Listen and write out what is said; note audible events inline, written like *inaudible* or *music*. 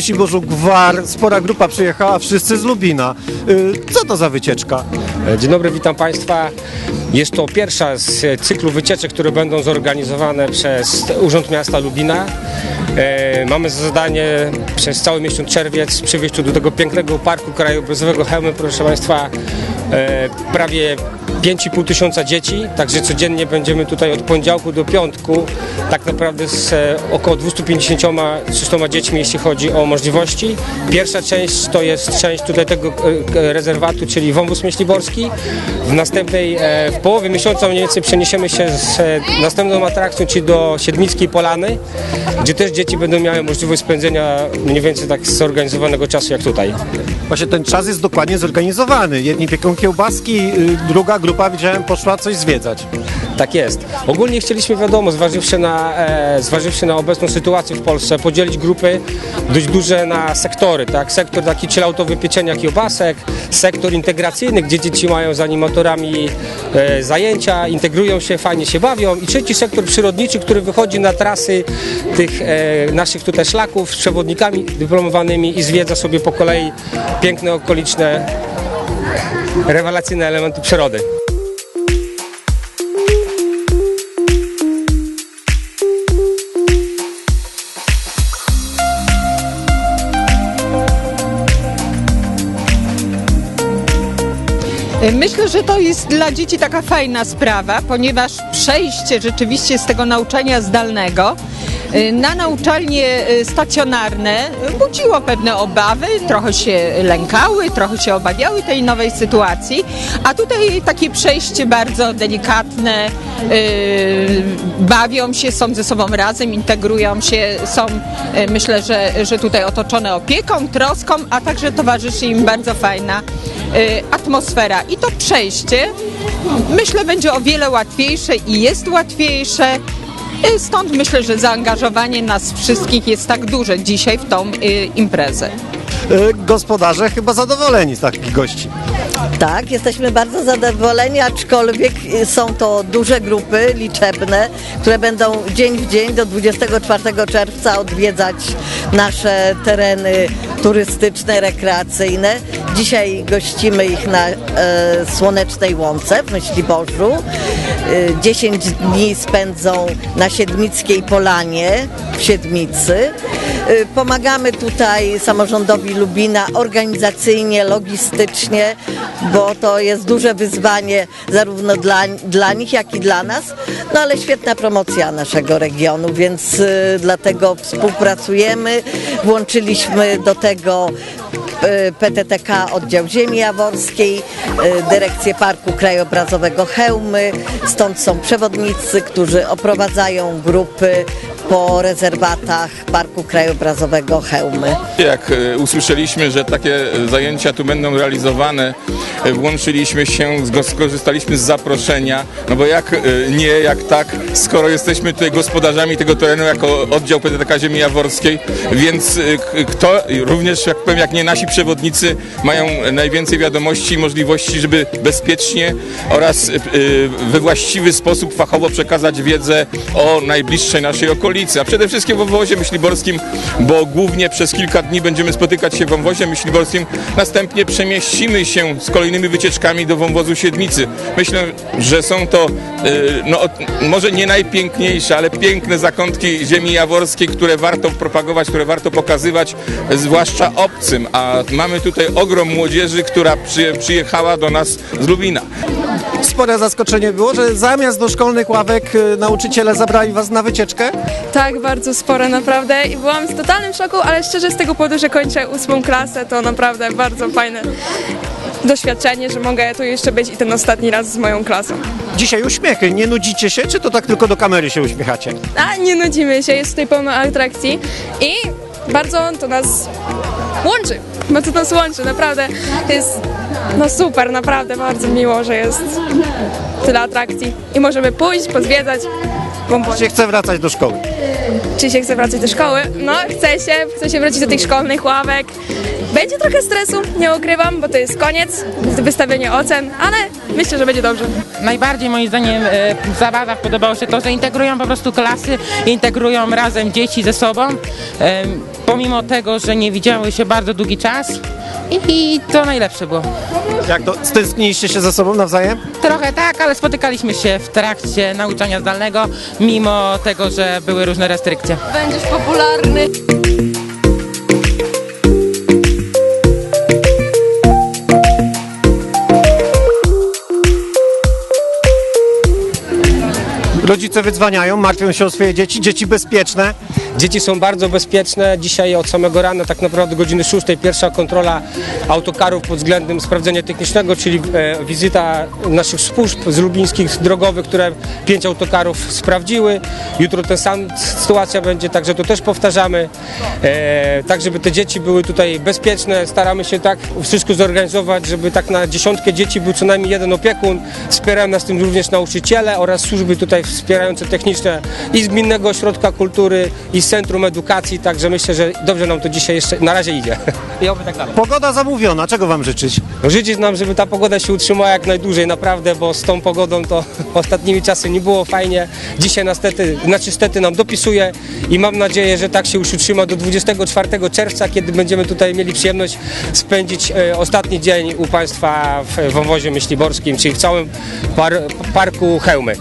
Myśliborzu Gwar, spora grupa przyjechała, wszyscy z Lubina. Y, Co to za wycieczka? E, Dzień dobry, witam Państwa. Jest to pierwsza z cyklu wycieczek, które będą zorganizowane przez Urząd Miasta Lubina. E, Mamy za zadanie przez cały miesiąc czerwiec przywieźć do tego pięknego parku krajobrazowego Chełmy, proszę Państwa, e, prawie 5,5 tysiąca dzieci, także codziennie będziemy tutaj od poniedziałku do piątku, tak naprawdę z e, około 250-300 dziećmi, jeśli chodzi o możliwości. Pierwsza część to jest część tutaj tego e, e, rezerwatu, czyli wąwóz myśliborski. W następnej, w połowie miesiąca mniej więcej przeniesiemy się z następną atrakcją, czyli do Siedmickiej Polany, gdzie też dzieci będą miały możliwość spędzenia mniej więcej tak zorganizowanego czasu jak tutaj. Właśnie ten czas jest dokładnie zorganizowany. Jedni pieką kiełbaski, y, druga grupa, widziałem, poszła coś zwiedzać. Tak jest. Ogólnie chcieliśmy, wiadomo, zważywszy na, e, zważywszy na obecną sytuację w Polsce, podzielić grupy dość duże na sektory, tak? Sektor taki chilloutowy pieczenia kiełbasek, sektor integracyjny, gdzie dzieci mają z animatorami e, zajęcia, integrują się, fajnie się bawią i trzeci sektor przyrodniczy, który wychodzi na trasy tych e, naszych tutaj szlaków z przewodnikami dyplomowanymi i zwiedza sobie po kolei piękne, okoliczne, rewelacyjne elementy przyrody. Myślę, że to jest dla dzieci taka fajna sprawa, ponieważ przejście rzeczywiście z tego nauczania zdalnego y, na nauczanie y, stacjonarne budziło pewne obawy, trochę się lękały, trochę się obawiały tej nowej sytuacji, a tutaj takie przejście bardzo delikatne, y, bawią się, są ze sobą razem, integrują się, są myślę, że, że tutaj otoczone opieką, troską, a także towarzyszy im bardzo fajna atmosfera. I to przejście myślę będzie o wiele łatwiejsze i jest łatwiejsze. Y, Stąd myślę, że zaangażowanie nas wszystkich jest tak duże dzisiaj w tą y, imprezę. Y, Gospodarze chyba zadowoleni z takich gości. Tak, jesteśmy bardzo zadowoleni, aczkolwiek są to duże grupy liczebne, które będą dzień w dzień do 24 czerwca odwiedzać nasze tereny turystyczne, rekreacyjne. Dzisiaj gościmy ich na e, Słonecznej Łące w Myśliborzu. E, 10 dni spędzą na Siedmickiej Polanie w Siedmicy. E, Pomagamy tutaj samorządowi Lubina organizacyjnie, logistycznie, bo to jest duże wyzwanie zarówno dla, dla nich, jak i dla nas. No ale świetna promocja naszego regionu, więc y, dlatego współpracujemy. Włączyliśmy do tego y, PTTK Oddział Ziemi Jaworskiej, y, Dyrekcję Parku Krajobrazowego Chełmy. Stąd są przewodnicy, którzy oprowadzają grupy po rezerwatach Parku Krajobrazowego Chełmy. Jak e, usłyszeliśmy, że takie e, zajęcia tu będą realizowane, e, włączyliśmy się, skorzystaliśmy z zaproszenia, no bo jak nie, jak tak, skoro jesteśmy tutaj gospodarzami tego terenu jako oddział PTTK Ziemi Jaworskiej, więc kto, również jak powiem, jak nie nasi przewodnicy mają najwięcej wiadomości i możliwości, żeby bezpiecznie oraz we właściwy sposób fachowo przekazać wiedzę o najbliższej naszej okolicy, a przede wszystkim w wąwozie myśliborskim, bo głównie przez kilka dni będziemy spotykać się w wąwozie myśliborskim, następnie przemieścimy się z kolejnymi wycieczkami do wąwozu Siedmicy. Myślę, że są to e, no, może nie najpiękniejsze, ale piękne zakątki ziemi jaworskiej, które warto propagować, które warto pokazywać, zwłaszcza obcym, a mamy tutaj ogrom młodzieży, która przyje, przyjechała do nas z Lubina. Spore zaskoczenie było, że zamiast do szkolnych ławek y, nauczyciele zabrali was na wycieczkę. Tak, bardzo spore naprawdę i byłam w totalnym szoku, ale szczerze z tego powodu, że kończę ósmą klasę, to naprawdę bardzo fajne doświadczenie, że mogę tu jeszcze być i ten ostatni raz z moją klasą. Dzisiaj uśmiechy, nie nudzicie się, czy to tak tylko do kamery się uśmiechacie? A nie nudzimy się, jest tutaj pełno atrakcji i bardzo to nas łączy, bardzo nas łączy, naprawdę jest no super, naprawdę bardzo miło, że jest tyle atrakcji i możemy pójść, pozwiedzać wąwozie. Się chce wracać do szkoły. Czy się chce wracać do szkoły? No, chce się, chce się wrócić do tych szkolnych ławek Będzie trochę stresu, nie ukrywam, bo to jest koniec, wystawienie ocen, ale myślę, że będzie dobrze. Najbardziej moim zdaniem e, w zabawach podobało się to, że integrują po prostu klasy, integrują razem dzieci ze sobą, e, pomimo tego, że nie widziały się bardzo długi czas i to najlepsze było. Jak to, stęskniliście się ze sobą nawzajem? Trochę tak, ale spotykaliśmy się w trakcie nauczania zdalnego, mimo tego, że były różne restrykcje. Będziesz popularny. Rodzice wydzwaniają, martwią się o swoje dzieci, dzieci bezpieczne. Dzieci są bardzo bezpieczne. Dzisiaj od samego rana, tak naprawdę godziny 6, pierwsza kontrola autokarów pod względem sprawdzenia technicznego, czyli e, wizyta naszych służb z lubińskich drogowych, które pięć autokarów sprawdziły. Jutro ten sam sytuacja będzie, także to też powtarzamy. E, tak, żeby te dzieci były tutaj bezpieczne. Staramy się tak wszystko zorganizować, żeby tak na dziesiątkę dzieci był co najmniej jeden opiekun. Wspierają nas w tym również nauczyciele oraz służby tutaj wspierające techniczne i z Gminnego Ośrodka Kultury i z Centrum Edukacji, także myślę, że dobrze nam to dzisiaj jeszcze na razie idzie. I oby tak dalej. Pogoda zamówiona, czego wam życzyć? Życzyć nam, żeby ta pogoda się utrzymała jak najdłużej, naprawdę, bo z tą pogodą to *laughs* ostatnimi czasy nie było fajnie. Dzisiaj niestety, znaczy stety nam dopisuje i mam nadzieję, że tak się już utrzyma do 24 czerwca, kiedy będziemy tutaj mieli przyjemność spędzić e, ostatni dzień u Państwa w wąwozie myśliborskim, czyli w całym par, parku Hełmy.